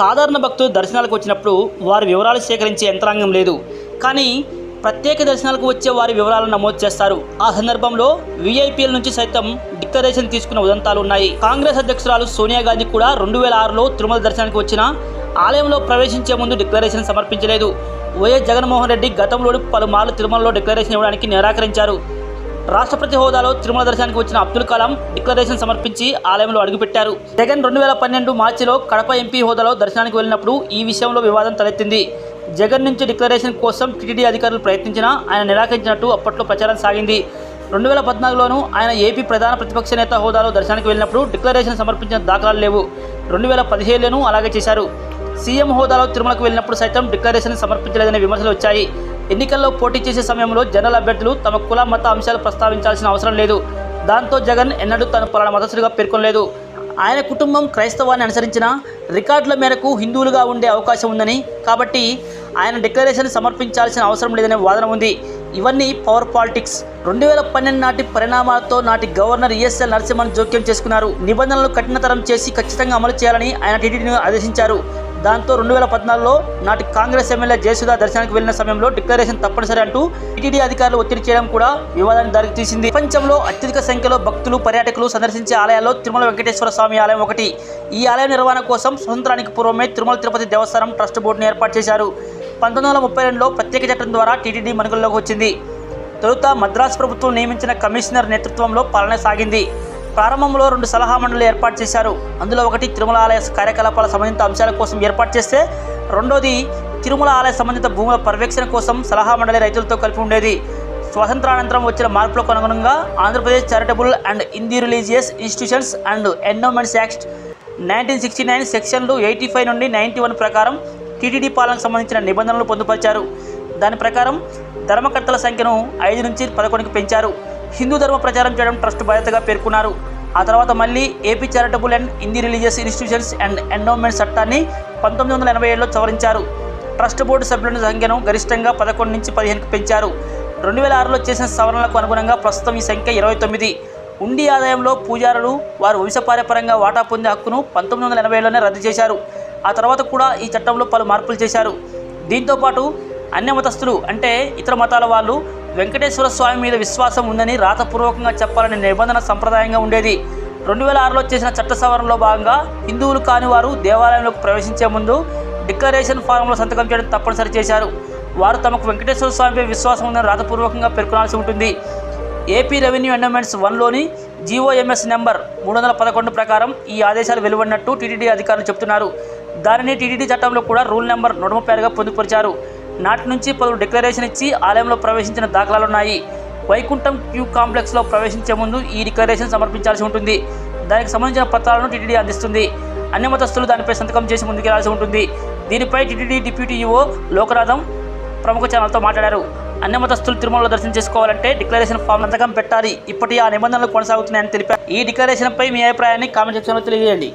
సాధారణ భక్తులు దర్శనాలకు వచ్చినప్పుడు వారి వివరాలు సేకరించే యంత్రాంగం లేదు. కానీ ప్రత్యేక దర్శనాలకు వచ్చే వారి వివరాలను నమోదు చేస్తారు. ఆ సందర్భంలో వీఐపీఎల్ నుంచి సైతం డిక్లరేషన్ తీసుకున్న ఉదంతాలు ఉన్నాయి. కాంగ్రెస్ అధ్యక్షురాలు సోనియా గాంధీ కూడా రెండు వేల ఆరులో తిరుమల దర్శనానికి వచ్చిన ఆలయంలో ప్రవేశించే ముందు డిక్లరేషన్ సమర్పించలేదు. వైఎస్ జగన్మోహన్ రెడ్డి గతంలో పలుమార్లు తిరుమలలో డిక్లరేషన్ ఇవ్వడానికి నిరాకరించారు. రాష్ట్రపతి హోదాలో తిరుమల దర్శనానికి వచ్చిన అబ్దుల్ కలాం డిక్లరేషన్ సమర్పించి ఆలయంలో అడుగుపెట్టారు. జగన్ రెండు వేల పన్నెండు మార్చిలో కడప ఎంపీ హోదాలో దర్శనానికి వెళ్ళినప్పుడు ఈ విషయంలో వివాదం తలెత్తింది. జగన్ నుంచి డిక్లరేషన్ కోసం టీటీడీ అధికారులు ప్రయత్నించినా ఆయన నిరాకరించినట్టు అప్పట్లో ప్రచారం సాగింది. రెండు వేల పద్నాలుగులోనూ ఆయన ఏపీ ప్రధాన ప్రతిపక్ష నేత హోదాలో దర్శనానికి వెళ్ళినప్పుడు డిక్లరేషన్ సమర్పించిన దాఖలాలు లేవు. రెండు వేల పదిహేడులోనూ అలాగే చేశారు. సీఎం హోదాలో తిరుమలకు వెళ్ళినప్పుడు సైతం డిక్లరేషన్ సమర్పించలేదనే విమర్శలు వచ్చాయి. ఎన్నికల్లో పోటీ చేసే సమయంలో జనరల్ అభ్యర్థులు తమ కుల మత అంశాలు ప్రస్తావించాల్సిన అవసరం లేదు. దాంతో జగన్ ఎన్నడూ తను పలానా మతస్థుడిగా పేర్కొనలేదు. ఆయన కుటుంబం క్రైస్తవాన్ని అనుసరించిన రికార్డుల మేరకు హిందువులుగా ఉండే అవకాశం ఉందని కాబట్టి ఆయన డిక్లరేషన్ సమర్పించాల్సిన అవసరం లేదనే వాదన ఉంది. ఇవన్నీ పవర్ పాలిటిక్స్. రెండు వేల పన్నెండు నాటి పరిణామాలతో నాటి గవర్నర్ ఈఎస్ఎల్ నరసింహన్ జోక్యం చేసుకున్నారు. నిబంధనలు కఠినతరం చేసి ఖచ్చితంగా అమలు చేయాలని ఆయన టీటీడీని ఆదేశించారు. దాంతో రెండు వేల పద్నాలుగులో నాటి కాంగ్రెస్ ఎమ్మెల్యే జయసుధా దర్శనానికి వెళ్ళిన సమయంలో డిక్లరేషన్ తప్పనిసరి అంటూ టీటీడీ అధికారులు ఒత్తిడి చేయడం కూడా వివాదానికి దారితీసింది. ప్రపంచంలో అత్యధిక సంఖ్యలో భక్తులు పర్యాటకులు సందర్శించే ఆలయాల్లో తిరుమల వెంకటేశ్వర స్వామి ఆలయం ఒకటి. ఈ ఆలయ నిర్వహణ కోసం స్వతంత్రానికి పూర్వమే తిరుమల తిరుపతి దేవస్థానం ట్రస్ట్ బోర్డును ఏర్పాటు చేశారు. పంతొమ్మిది వందల ముప్పై రెండులో ప్రత్యేక చట్టం ద్వారా టీటీడీ మనుగోలోకి వచ్చింది. తొలుత మద్రాసు ప్రభుత్వం నియమించిన కమిషనర్ నేతృత్వంలో పాలన సాగింది. ప్రారంభంలో రెండు సలహా మండలి ఏర్పాటు చేశారు. అందులో ఒకటి తిరుమల ఆలయ కార్యకలాపాల సంబంధిత అంశాల కోసం ఏర్పాటు చేస్తే రెండోది తిరుమల ఆలయ సంబంధిత భూముల పర్యవేక్షణ కోసం సలహా మండలి రైతులతో కలిపి ఉండేది. స్వాతంత్రానంతరం వచ్చిన మార్పులకు అనుగుణంగా Andhra Pradesh charitable and Hindu religious institutions and endowments act nineteen sixty nine సెక్షన్లు ఎయిటీ ఫైవ్ నుండి నైంటీ వన్ ప్రకారం టీటీడీ పాలనకు సంబంధించిన నిబంధనలు పొందుపరిచారు. దాని ప్రకారం ధర్మకర్తల సంఖ్యను ఐదు నుంచి పదకొండుకు పెంచారు. హిందూ ధర్మ ప్రచారం చేయడం ట్రస్ట్ బాధ్యతగా పేర్కొన్నారు. ఆ తర్వాత మళ్ళీ AP charitable and Hindu religious institutions and endowment చట్టాన్ని పంతొమ్మిది వందల ఎనభై ఏడులో సవరించారు. ట్రస్ట్ బోర్డు సభ్యుల సంఖ్యను గరిష్టంగా పదకొండు నుంచి పదిహేనుకు పెంచారు. రెండు వేల ఆరులో చేసిన సవరణలకు అనుగుణంగా ప్రస్తుతం ఈ సంఖ్య ఇరవై తొమ్మిది. ఉండి ఆదాయంలో పూజారులు వారు వంశపారపరంగా వాటా పొందే హక్కును పంతొమ్మిది వందల ఎనభై ఏడులోనే రద్దు చేశారు. ఆ తర్వాత కూడా ఈ చట్టంలో పలు మార్పులు చేశారు. దీంతోపాటు అన్య మతస్థులు అంటే ఇతర మతాల వాళ్ళు వెంకటేశ్వర స్వామి మీద విశ్వాసం ఉందని రాతపూర్వకంగా చెప్పాలనే నిబంధన సంప్రదాయంగా ఉండేది. రెండు వేల ఆరులో చేసిన చట్ట సవరణలో భాగంగా హిందువులు కాని వారు దేవాలయంలోకి ప్రవేశించే ముందు డిక్లరేషన్ ఫారంలో సంతకం చేయడం తప్పనిసరి చేశారు. వారు తమకు వెంకటేశ్వర స్వామిపై విశ్వాసం ఉందని రాతపూర్వకంగా పేర్కొనాల్సి ఉంటుంది. ఏపీ రెవెన్యూ ఎండమెంట్స్ వన్లోని జీఓఎంఎస్ నెంబర్ మూడు వందల పదకొండు ప్రకారం ఈ ఆదేశాలు వెలువడినట్టు టీటీడీ అధికారులు చెబుతున్నారు. దానిని టీటీడీ చట్టంలో కూడా రూల్ నెంబర్ నూట ముప్పై ఆరుగా పొందుపరిచారు. నాటి నుంచి పలు డిక్లరేషన్ ఇచ్చి ఆలయంలో ప్రవేశించిన దాఖలాలున్నాయి. వైకుంఠం క్యూ కాంప్లెక్స్లో ప్రవేశించే ముందు ఈ డిక్లరేషన్ సమర్పించాల్సి ఉంటుంది. దానికి సంబంధించిన పత్రాలను టీటీడీ అందిస్తుంది. అన్ని మతస్థులు దానిపై సంతకం చేసి ముందుకెళ్ళాల్సి ఉంటుంది. దీనిపై టీటీడీ డిప్యూటీ ఈఓ లోకనాథం ప్రముఖ ఛానల్తో మాట్లాడారు. అన్ని మతస్థులు తిరుమలలో దర్శనం చేసుకోవాలంటే డిక్లరేషన్ ఫామ్ సంతకం పెట్టాలి. ఇప్పటి ఆ నిబంధనలు కొనసాగుతున్నాయని తెలిపారు. ఈ డిక్లరేషన్పై మీ అభిప్రాయాన్ని కామెంట్ సెక్షన్లో తెలియజేయండి.